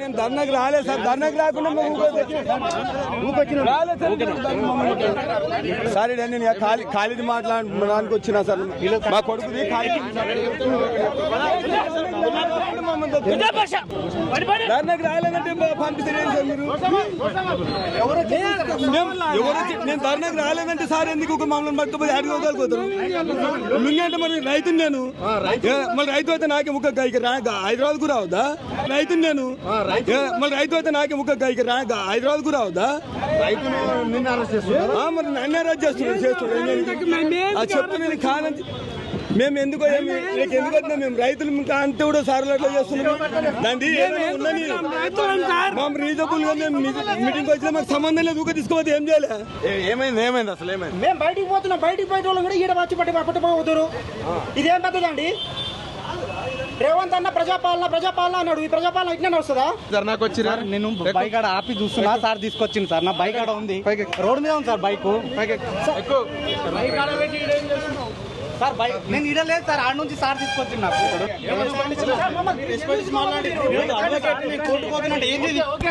నేను ధర్నాకి రాలేదు సార్. ధర్నాకి రాకుండా మేము సార్ నేను ఖాళీ ఖాళీది మాట్లాడడానికి వచ్చిన సార్. మా కొడుకుది ధర్నాకి రాలేదంటే పంపిస్తారు సార్ మీరు? నేను ధర్నాకి రాలేదంటే సార్ ఎందుకు ఒక మమ్మల్ని పట్టుకుపోయి అడిగోగలుగుతారు లుంగంటే మరి రైతుని నేను. మళ్ళీ మరి రైతు అయితే నాకే ముక్క హైదరాబాద్ కూడా రావద్దా? రైతుని నేను. మరి రైతు అయితే నాకే ముక్క హైదరాబాద్ కూడా రావద్దా? రైతులు నిన్న అరెస్ట్ చేస్తున్నారు? ఆ, మరి నన్ను అరెస్ట్ చేస్తున్నాడు చేస్తున్నాడు ఆ చెప్పు నేను కాదని మేము ఎందుకు ఏమి- నీకు ఎందుకు వచ్చినా మేము రైతులు ఇంకా అంతే కూడా సార్లు అట్లా చేస్తున్నాం. దాన్ని ఏమైనా ఉన్నది. మా రీజనబుల్గా మేము మీటింగ్ వచ్చినా మాకు సంబంధం లేదు ఊక తీసుకోవద్దు ఏం చేయాలి? ఏ- ఏమైంది ఏమైంది అసలు ఏమైంది? మేము బయటికి పోతున్నాం బయటికి పోయే వాళ్ళు కూడా ఈడ వచ్చి పట్టి పట్టుకోవద్దురు ఇదేం పెద్దదండి రేవంత్ అన్న ప్రజాపాలన ప్రజాపాలన అన్నాడు. ఈ ప్రజాపాలన ఇట్లా వస్తుందా ధర్నాకు వచ్చి సార్ నేను బైక్ ఆడ ఆపి చూస్తున్నా సార్ తీసుకొచ్చింది సార్. నా బైక్ ఆడ ఉంది. రోడ్ మీద ఉంది సార్ బైక్. సార్ నేను ఇడ లేదు సార్ ఆడ నుంచి సార్ తీసుకొచ్చింది నాకు. పోతున్నట్టు?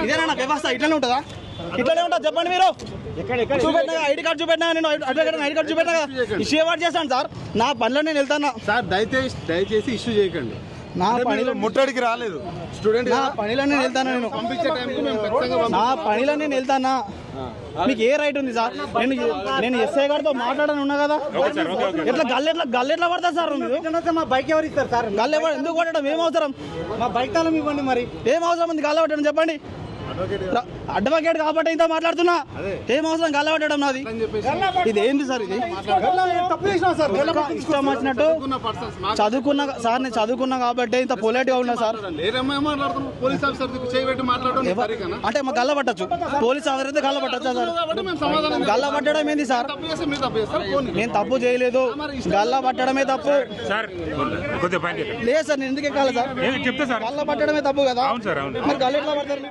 ఇదేనా నా వ్యవస్థ ఇట్లానే ఉంటుందా ఇట్లానే ఉంటుందా చెప్పండి మీరు చూపెట్టినా ఐడి కార్డు చూపెట్టినా నేను అడ్వకేట్ ఐడి కార్డు చూపెట్టినా ఇష్యూ అవార్డు చేస్తాను సార్ నా పనిలో నేను వెళ్తాను? సార్ దయచేసి దయచేసి ఇష్యూ చేయకండి. నా పనిలో ముట్టడికి రాలేదు. స్టూడెంట్ నా పనిలో నేను వెళ్తాను నేను. నా పనిలో నేను వెళ్తానా? మీకు ఏ రైట్ ఉంది సార్? నేను నేను ఎస్ఐ గారితో మాట్లాడని ఉన్నా కదా? ఎట్లా గల్లు ఎట్లా గల్లు ఎట్లా పడతా సార్ మీరు? మా బైక్ ఎవరు ఇస్తారు సార్? గల్లు ఎవరు ఎందుకు కొట్టడం? ఏం అవసరం? మా బైక్ తాళం ఇవ్వండి మరి. ఏం అవసరం ఉంది? గల్ల పట్టడం చెప్పండి. అడ్వకేట్ కాబట్టి ఇంత మాట్లాడుతున్నా? ఏం అవసరం? గల్ల పట్టడం నాది. ఇది ఏంది సార్ ఇది? ఇష్టం వచ్చినట్టు చదువుకున్న సార్ నేను చదువుకున్నా కాబట్టి ఇంత పొలైట్గా ఉన్నా సార్? అంటే మాకు గల్ల పట్టచ్చు. పోలీస్ ఆఫీసర్ అయితే గల్ల పట్టచ్చా సార్? గల్ల పట్టడం ఏంది సార్. నేను తప్పు చేయలేదు. గల్ల పట్టడమే తప్పు. లేదు సార్ నేను ఎందుకు ఎక్కాలి సార్? చెప్తా సార్. గల్ల పట్టడమే తప్పు కదా. మరి గల్ల ఎట్లా పడతారు